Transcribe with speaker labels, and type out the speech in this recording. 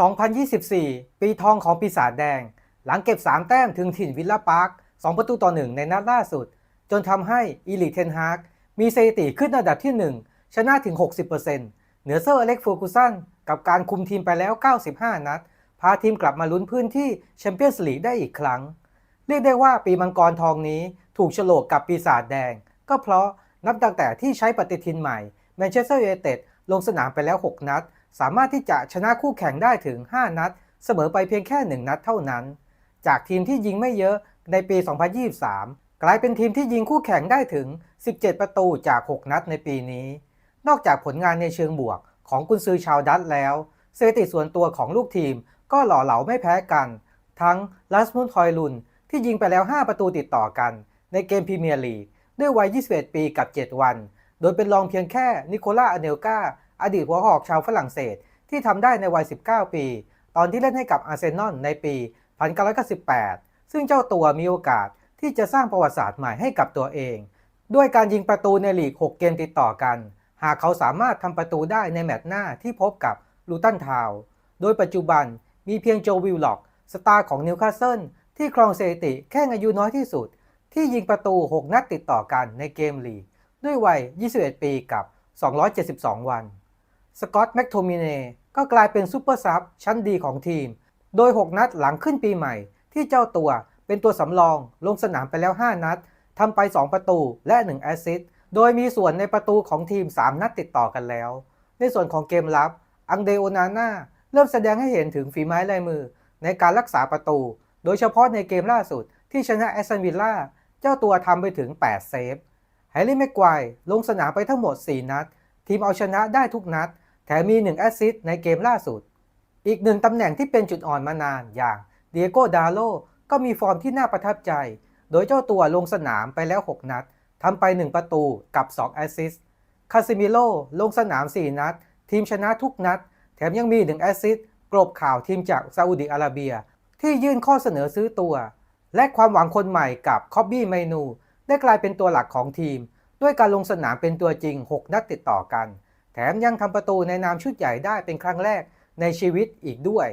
Speaker 1: 2024 ปีทองของปีศาจแดง หลังเก็บ 3 แต้มถึงถิ่นวิลล่าพาร์ค 2 ประตูต่อ 1 ในนัดล่าสุด จนทำให้อีลิทเทนฮากมีสถิติขึ้นอันดับที่ 1 ชนะถึง 60%เหนือเซอร์อเล็กฟูกูสันกับการคุมทีมไปแล้ว 95 นัด พาทีมกลับมาลุ้นพื้นที่แชมเปี้ยนส์ลีกได้อีกครั้ง เรียกได้ว่าปีมังกรทองนี้ถูกโฉลกกับปีศาจแดง ก็เพราะนับตั้งแต่ที่ใช้ปฏิทินใหม่แมนเชสเตอร์ยูไนเต็ดลงสนามไปแล้ว 6 นัด สามารถที่จะชนะคู่แข่งได้ถึง 5 นัด เสมอไปเพียงแค่ 1 นัดเท่านั้น จากทีมที่ยิงไม่เยอะในปี 2023 กลายเป็นทีมที่ยิงคู่แข่งได้ถึง 17 ประตูจาก 6 นัดในปีนี้ นอกจากผลงานในเชิงบวกของกุนซือชาวดัตแล้วสถิติส่วนตัวของลูกทีมก็หล่อเหลาไม่แพ้กัน ทั้งลัสมุนทอยลุนที่ยิงไปแล้ว 5 ประตูติดต่อกัน ในเกมพรีเมียร์ลีกด้วยวัย 21 ปีกับ 7 วัน โดยเป็นรองเพียงแค่นิโคล่าอเนลกา อดีตหัวหอกชาวฝรั่งเศสที่ทำได้ในวัย 19 ปี ตอนที่เล่นให้กับอาร์เซนอลในปี 1998 ซึ่งเจ้าตัวมีโอกาสที่จะสร้างประวัติศาสตร์ใหม่ให้กับตัวเอง ด้วยการยิงประตูในลีก 6 เกมติดต่อกัน หากเขาสามารถทำประตูได้ในแมตช์หน้าที่พบกับลูตันทาวโดยปัจจุบันมีเพียงโจวิลล็อก สตาร์ของนิวคาสเซิลที่ครองสถิติแค่อายุน้อยที่สุด ที่ยิงประตู 6 นัดติดต่อกันในเกมลีก ด้วยวัย 21 ปีกับ 272 วัน สกอตต์แม็กโทมิเนก็กลายเป็นซูเปอร์ซับชั้นดีของทีม โดย 6 นัดหลังขึ้นปีใหม่ ที่เจ้าตัวเป็นตัวสำรอง ลงสนามไปแล้ว 5 นัดทำไป 2 ประตูและ 1 แอสซิสต์โดยมีส่วนในประตูของทีม 3 นัดติดต่อกันแล้ว ในส่วนของเกมรับ อังเดโอนาน่าเริ่มแสดงให้เห็นถึงฝีไม้ลายมือ ในการรักษาประตู โดยเฉพาะในเกมล่าสุดที่ชนะแอสตันวิลล่าเจ้าตัวทำไปถึง 8 เซฟแฮร์รี่แม็กควายลงสนามไปทั้งหมด 4 นัด ทีมเอาชนะได้ทุกนัด ถมมี1แอสซิสต์ในเกมล่าสุด อีกหนึ่งตำแหน่งที่เป็นจุดอ่อนมานานอย่างเดียโกดาโลก็มีฟอร์มที่น่าประทับใจ โดยเจ้าตัวลงสนามไปแล้ว 6 นัดทำไป 1 ประตูกับ 2 แอสซิสต์คาซิมิโลลงสนาม 4 นัด ทีมชนะทุกนัด แถมยังมี 1 แอสซิสต์กลบข่าวทีมจากซาอุดิอาระเบีย ที่ยื่นข้อเสนอซื้อตัว และความหวังคนใหม่กับคอบบี้ไมนู ได้กลายเป็นตัวหลักของทีม ด้วยการลงสนามเป็นตัวจริง 6 นัดติดต่อกัน แถมยังทำประตูในนามชุดใหญ่ได้เป็นครั้งแรกในชีวิตอีกด้วย